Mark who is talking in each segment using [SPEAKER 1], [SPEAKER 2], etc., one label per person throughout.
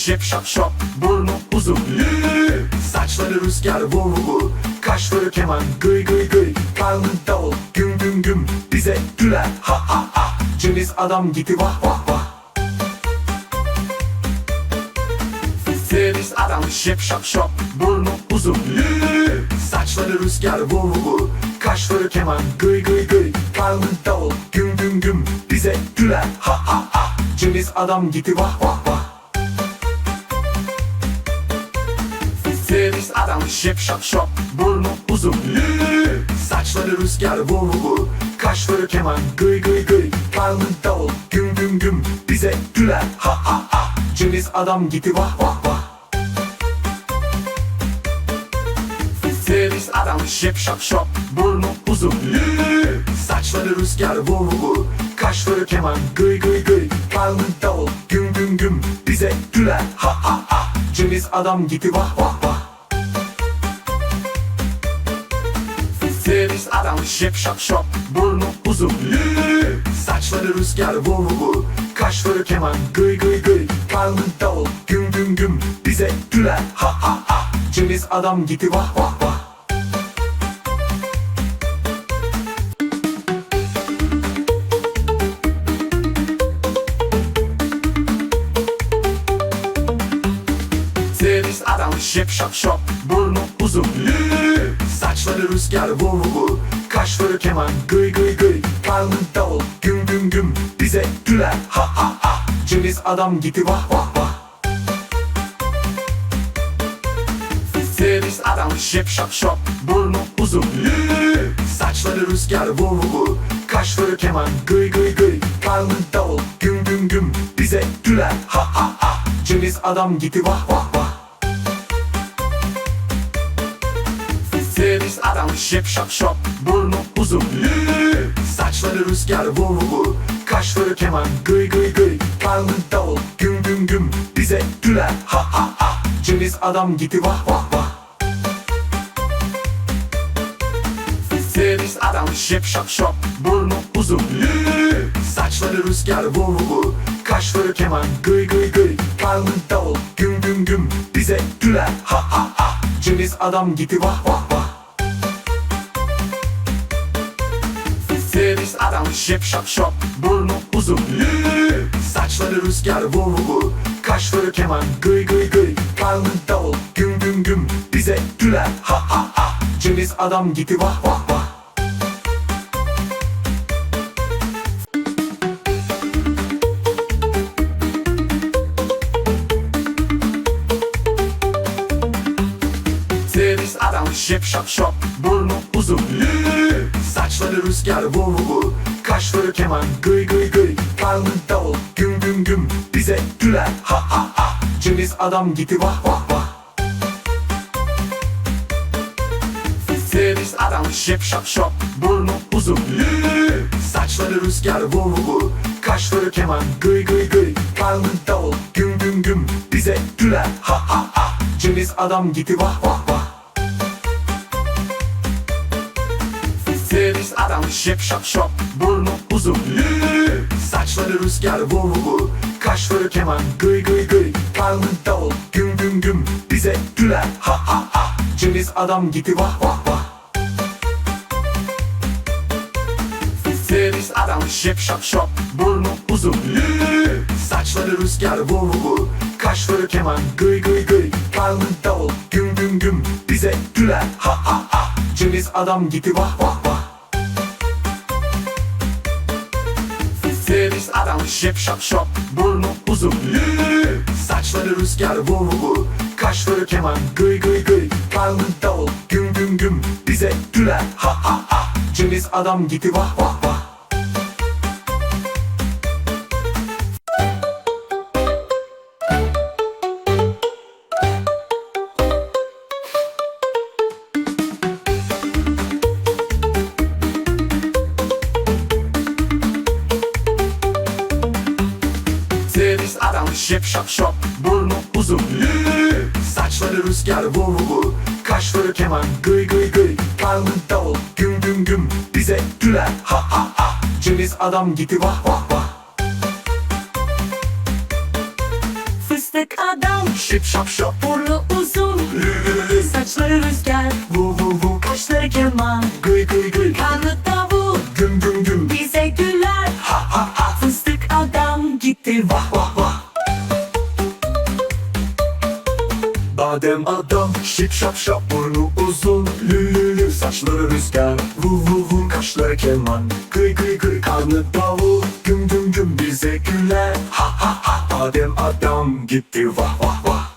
[SPEAKER 1] şep şap şop Burnu uzun. Lü Saçları rüzgar vur vur Kaşları keman gıy gıy gıy. Karnı davul güm güm güm. Bize güler ha ha ha. Ceviz adam gitti vah vah vah. Ceviz adam şep şap şop Burnu uzun. Lü Saçları rüzgar vur vur. Kaşları keman gıy gıy gıy. Karnı davul güm güm güm. Bize güler ha ha ha. Ceviz adam gitti vah vah vah adam şep şap şop Burnu uzun. Lü Saçları rüzgar vur vur Kaşları keman. Gıy gıy gıy Karnı davul. Güm güm güm Bize güler. Ha ha ha. Ceviz adam gitti vah vah vah. Ceviz adam şep şap şop Burnu uzun. Lü Saçları rüzgar vur vur Kaşları keman. Gıy gıy gıy Karnı davul. Güm güm güm Bize güler. Ha ha ha. Ceviz adam gitti vah vah vah adam şep şap şop Burnu uzun. Lü Saçları rüzgar vur vur Kaşları keman gıy gıy gıy. Karnı davul güm güm güm. Bize güler ha ha ha. Ceviz adam gitti vah vah vah. Ceviz adam şep şap şop Burnu uzun. Lü Saçları rüzgar vur vur. Kaşları keman gıy gıy gıy. Karnı davul güm güm güm. Bize güler ha ha ha. Ceviz adam gitti vah vah vah. Ceviz adam şep şap şop. Burnu uzun Saçları rüzgar vur vur. Kaşları keman gıy gıy gıy. Karnı davul güm güm güm. Bize güler ha ha ha. Ceviz adam gitti vah vah vah Ceviz adam şep şap şop Burnu uzun. Saçları rüzgar vur vur Kaşları keman. Gıy gıy gıy Karnı davul. Güm güm güm Bize güler. Ha ha ha Ceviz adam gitti vah vah vah. Ceviz adam şep şap şop Burnu uzun. Saçları rüzgar vur vur Kaşları keman. Gıy gıy gıy Karnı davul. Güm güm güm Bize güler. Ha ha ha Ceviz adam gitti vah vah vah Ceviz adam şep şap şop. Burnu uzun Saçları rüzgar vur vur Kaşları keman gıy gıy gıy. Karnı davul güm güm güm. Bize güler ha ha ha. Ceviz adam gitti vah vah vah. Ceviz adam şep şap şop. Burnu uzun lü Saçları rüzgar vur vur. Kaşları keman gıy gıy gıy. Karnı davul güm güm güm. Bize güler ha ha ha. Ceviz adam gitti vah vah vah. Ceviz adam şep şap şop. Burnu uzun lü Saçları rüzgar vur vur. Kaşları keman gıy gıy gıy. Karnı davul güm güm güm. Bize güler ha ha ha. Ceviz adam gitti vah vah vah Şep şap şop Burnu uzun. Lü Saçları rüzgar vur vur. Kaşları keman gıy gıy gıy. Karnı davul güm güm güm. Bize güler ha ha ha. Ceviz adam gitti vah vah vah. Ceviz adam şep şap şop Burnu uzun. Lü Saçları rüzgar vur vur. Kaşları keman gıy gıy gıy. Karnı davul güm güm güm. Bize güler ha ha ha. Ceviz adam gitti vah vah vah Adam şep şap şop Burnu uzun. Lü Saçları rüzgar vur vur. Kaşları keman gıy gıy gıy. Karnı davul güm güm güm. Bize güler ha ha ha. Ceviz adam gitti vah vah vah şap şop Burnu uzun. Lü Saçları rüzgar vur vur Kaşları keman. Gıy gıy gıy. Karnı davul. Güm güm güm. Bize güler. Ha ha ha. Ceviz adam gitti. Vah vah vah.
[SPEAKER 2] Fıstık adam.
[SPEAKER 1] Şip şap şop.
[SPEAKER 2] Burnu uzun. Saçları rüzgar.
[SPEAKER 1] Vu vu vu.
[SPEAKER 2] Kaşları keman.
[SPEAKER 1] Gıy gıy gıy.
[SPEAKER 2] Karnı davul.
[SPEAKER 1] Güm güm güm.
[SPEAKER 2] Bize güler.
[SPEAKER 1] Ha ha ha.
[SPEAKER 2] Fıstık adam gitti. Vah
[SPEAKER 1] Vah Badem adam şip şap şap Burnu uzun Lülülü saçları rüzgar Vu vu vu kaşları keman. Gıy gıy gıy karnı davul Güm güm güm bize güler. Ha ha ha Badem adam gitti vah vah vah.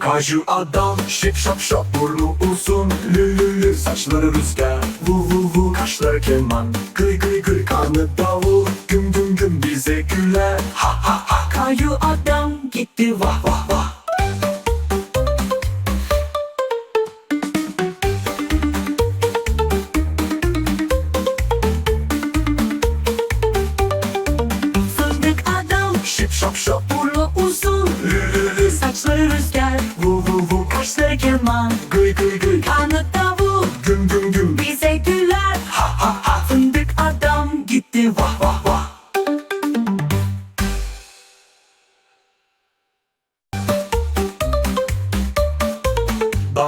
[SPEAKER 1] Kaju adam şip şap şap burnu uzun Lülülü saçları rüzgar Vu vu vu kaşları keman. Gıy gıy gıy karnı davul Güm güm güm bize güler. Ha ha ha
[SPEAKER 2] Kayu adam gitti vah
[SPEAKER 1] vah vah. Şap şap
[SPEAKER 2] Burnu uzun. Saçları rüzgar
[SPEAKER 1] Vu vu vu
[SPEAKER 2] Kaşları keman.
[SPEAKER 1] Gıy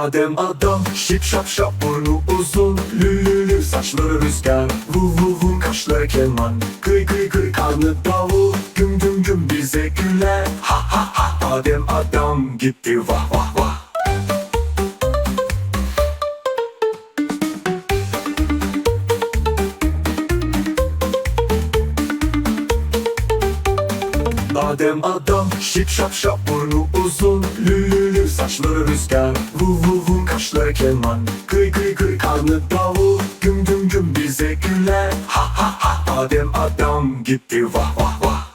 [SPEAKER 1] Badem adam şip şap şap burnu uzun Lülülü saçları rüzgar Vu vu vu kaşları keman. Gıy gıy gıy karnı davul Güm güm güm bize güler. Ha ha ha Badem adam gitti vah vah vah. Badem adam şip şap şap burnu uzun Lülülü saçları rüzgar Vu vu vu kaşları keman. Gıy gıy gıy karnı davul Güm güm güm bize güler. Ha ha ha Badem adam gitti vah vah vah.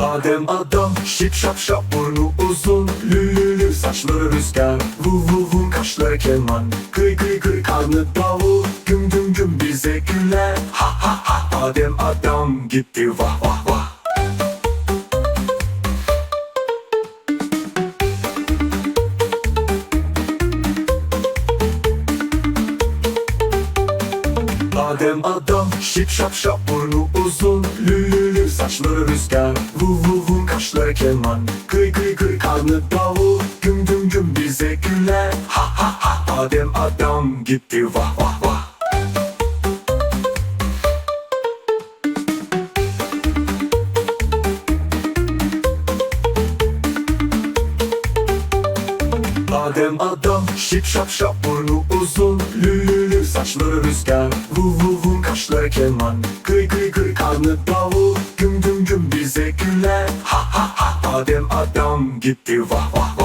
[SPEAKER 1] Badem adam şip şap şap burnu uzun. Lülülü saçları rüzgar Vu vu vu kaşları keman. Gıy gıy gıy karnı davul Güm güm güm bize güler. Ha ha ha. Badem adam gitti. Vah vah vah. Badem adam şip şap şap burnu uzun. Lülülü saçları rüzgar. Vu vu vu kaşları keman. Gıy gıy gıy karnı davul. Güm güm güm bize güler. Ha ha ha. Badem adam gitti. Vah vah vah Badem adam şip şap şap burnu uzun Lülülü saçları rüzgar. Vu vu vu kaşları keman. Gıy gıy gıy karnı davul. Güm güm güm bize güler. Ha ha ha Badem adam gitti vah vah